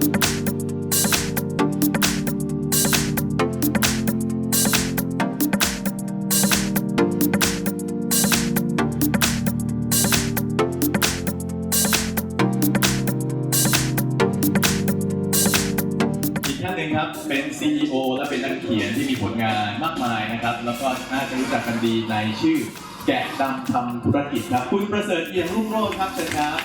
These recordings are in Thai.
อีกท่านหนึ่งครับเป็น CEO และเป็นนักเขียนที่มีผลงานมากมายนะครับ แล้วก็น่าจะรู้จักกันดีในชื่อ แกะดำทำธุรกิจครับ คุณประเสริฐเอี่ยมรุ่งโรจน์ครับเชิญครับ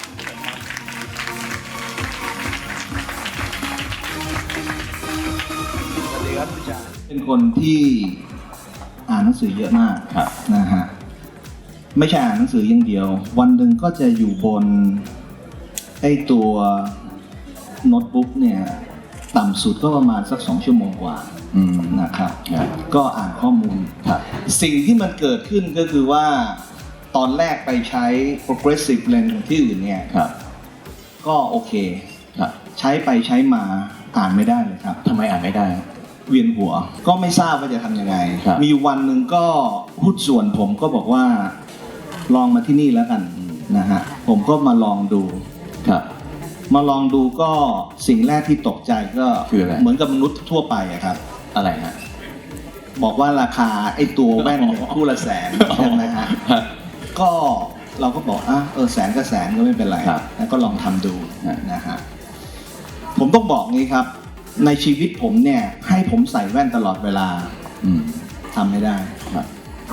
เป็นคนที่อ่านหนังสือเยอะมากครับนะฮะไม่ใช่อ่านหนังสืออย่างเดียว วันหนึ่งก็จะอยู่บนไอ้ตัวโน้ตบุ๊กเนี่ยต่ำสุดก็ประมาณสักสองชั่วโมงกว่าอืมนะครับครับ ก็อ่านข้อมูลครับสิ่งที่มันเกิดขึ้นก็คือว่าตอนแรกไปใช้ progressive lens ของที่อื่นเนี่ยครับก็โอเคครับใช้ไปใช้มาอ่านไม่ได้เลยครับทำไมอ่านไม่ได้ เวียนหัว ก็ไม่ทราบว่าจะทำยังไง ครับ มีอยู่วันหนึ่งก็หุ้นส่วนผมก็บอกว่าลองมาที่นี่แล้วกันนะฮะผมก็มาลองดู ครับ มาลองดูก็สิ่งแรกที่ตกใจก็คืออะไร เหมือนกับมนุษย์ทั่วไปอะครับ อะไรฮะบอกว่าราคาไอ้ตัวแว่นเนี่ยคู่ละแสนใช่ไหมฮะก็เราก็บอกอะเออแสนก็แสนก็ไม่เป็นไรครับแล้วก็ลองทำดูครับ นะฮะผมต้องบอกงี้ครับ ในชีวิตผมเนี่ย ให้ผมใส่แว่นตลอดเวลาอืมทำไม่ได้ครับ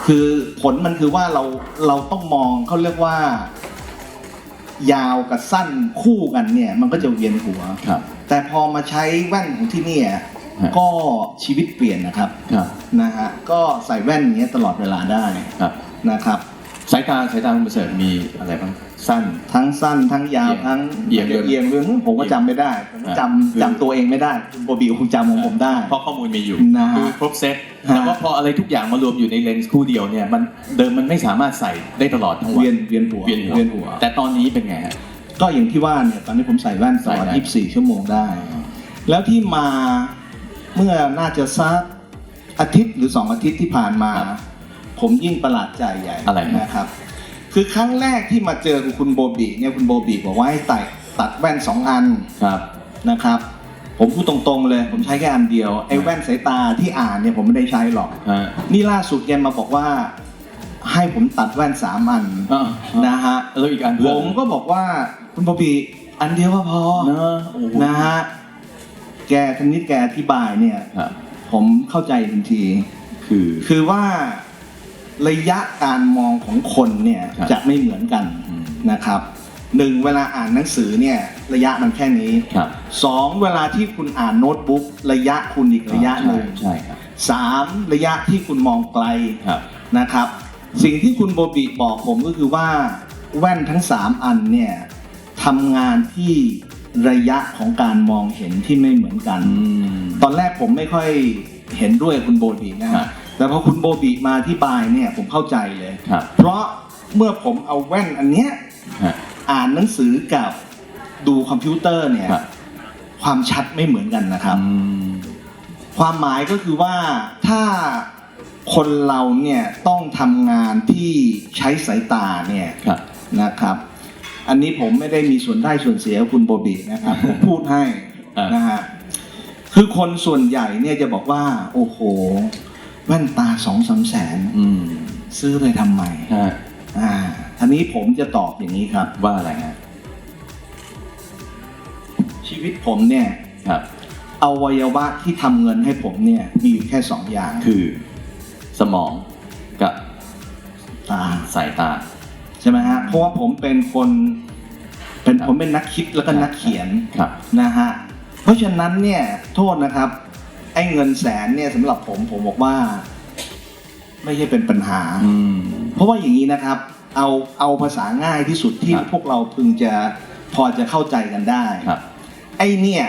คือผลมันคือว่าเราเราต้องมองเขาเรียกว่า ยาวกับสั้นคู่กันเนี่ย มันก็จะเวียนหัวครับ แต่พอมาใช้แว่นของที่เนี่ยฮะก็ชีวิตเปลี่ยนนะครับครับนะฮะก็ใส่แว่นอย่างเงี้ยตลอดเวลาได้ครับนะครับ สายตาสายตาคุณประเสริฐมีอะไรบ้าง สั้น ทั้งสั้นทั้งยาวเอียงทั้งเอียงด้วยเอียงเรื่องผมก็จำไม่ได้ผมก็จำคือจำตัวเองไม่ได้คุณโบบีคงจำของผมได้ เพราะข้อมูลมีอยู่นะฮะคือครบเซตฮะแต่ว่าพออะไรทุกอย่างมารวมอยู่ในเลนส์คู่เดียวเนี่ยมันเดิมมันไม่สามารถใส่ได้ตลอดทั้งวันเวียนเวียนหัวเวียนหัวเวียนหัวแต่ตอนนี้เป็นไงฮะก็อย่างที่ว่าเนี่ยตอนนี้ผมใส่แว่นตลอดใส่ได้24 ชั่วโมงได้ แล้วที่มาเมื่อน่าจะสักอาทิตย์หรือสองอาทิตย์ที่ผ่านมา ผมยิ่งประหลาดใจใหญ่อะไรนะนะครับ คือครั้งแรกที่มาเจอคุณโบบีเนี่ยคุณโบบีบอกว่าให้ตัดตัดแว่นสองอันครับนะครับ ผมพูดตรงๆเลย ผมใช้แค่อันเดียวไอ้แว่นสายตาที่อ่านเนี่ยผมไม่ได้ใช้หรอก ฮะนี่ล่าสุดแกมาบอกว่า ให้ผมตัดแว่นสามอันอ่านะฮะแล้วอีกอันผเพื่อนมก็บอกว่าคุณโบบีอันเดียวก็พอเนอะโอ้โหนะฮะแกทันนี้แกอธิบายเนี่ยครับผมเข้าใจทันที คือ คือว่า ระยะการมองของคนเนี่ยครับ จะไม่เหมือนกันอืมนะครับหนึ่งเวลาอ่านหนังสือเนี่ยระยะมันแค่นี้ครับสองเวลาที่คุณอ่านโน้ตบุ๊กระยะคุณอีกระยะหนึ่งใช่ครับสามระยะที่คุณมองไกลครับ นะครับ สิ่งที่คุณโบบิบอกผมก็คือว่าแว่นทั้งสามอันเนี่ยทำงานที่ระยะของการมองเห็นที่ไม่เหมือนกันอืมตอนแรกผมไม่ค่อยเห็นด้วยคุณโบบีนะครัฮะบ แต่พอคุณโบบีมาที่บายเนี่ยผมเข้าใจเลย ครับ เพราะเมื่อผมเอาแว่นอันเนี้ยฮะ อ่านหนังสือกับดูคอมพิวเตอร์เนี่ยครับ ความชัดไม่เหมือนกันนะครับ อืม ความหมายก็คือว่าถ้าคนเราเนี่ยต้องทำงานที่ใช้สายตาเนี่ยครับ นะครับ อันนี้ผมไม่ได้มีส่วนได้ส่วนเสียกับคุณโบบีนะครับ ผมพูดให้อ่าน นะฮะคือคนส่วนใหญ่เนี่ยจะบอกว่า โอ้โห แว่นตาสองสามแสนอืมซื้อไปทำไมฮะอ่าอันนี้ผมจะตอบอย่างนี้ครับ ว่าอะไรฮะชีวิตผมเนี่ยครับอวัยวะที่ทำเงินให้ผมเนี่ยมีอยู่แค่สองอย่างคือ สมองกับตา สายตา ใช่ไหมฮะ เพราะว่าผมเป็นคนเป็นผมเป็นนักคิดแล้วก็นักเขียนครับ นะฮะ เพราะฉะนั้นเนี่ยโทษนะครับ ไอ้เงินแสนเนี่ยสำหรับผมผมบอกว่า ไม่ใช่เป็นปัญหา อืม เพราะว่าอย่างนี้นะครับ เอาเอาภาษาง่ายที่สุดที่ครับ พวกเราพึงจะพอจะเข้าใจกันได้ ครับ ไอ้เนี่ย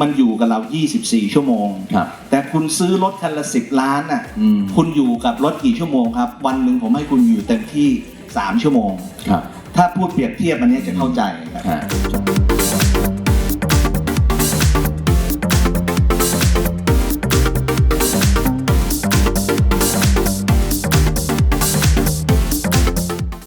มันอยู่กับเรา 24 ชั่วโมง ครับ แต่คุณซื้อรถคันละสิบล้านน่ะ อืม คุณอยู่กับรถกี่ชั่วโมงครับ วันหนึ่งผมให้คุณอยู่เต็มที่ 3 ชั่วโมง ครับถ้าพูดเปรียบเทียบอันเนี้ยจะเข้าใจครับ ฮะ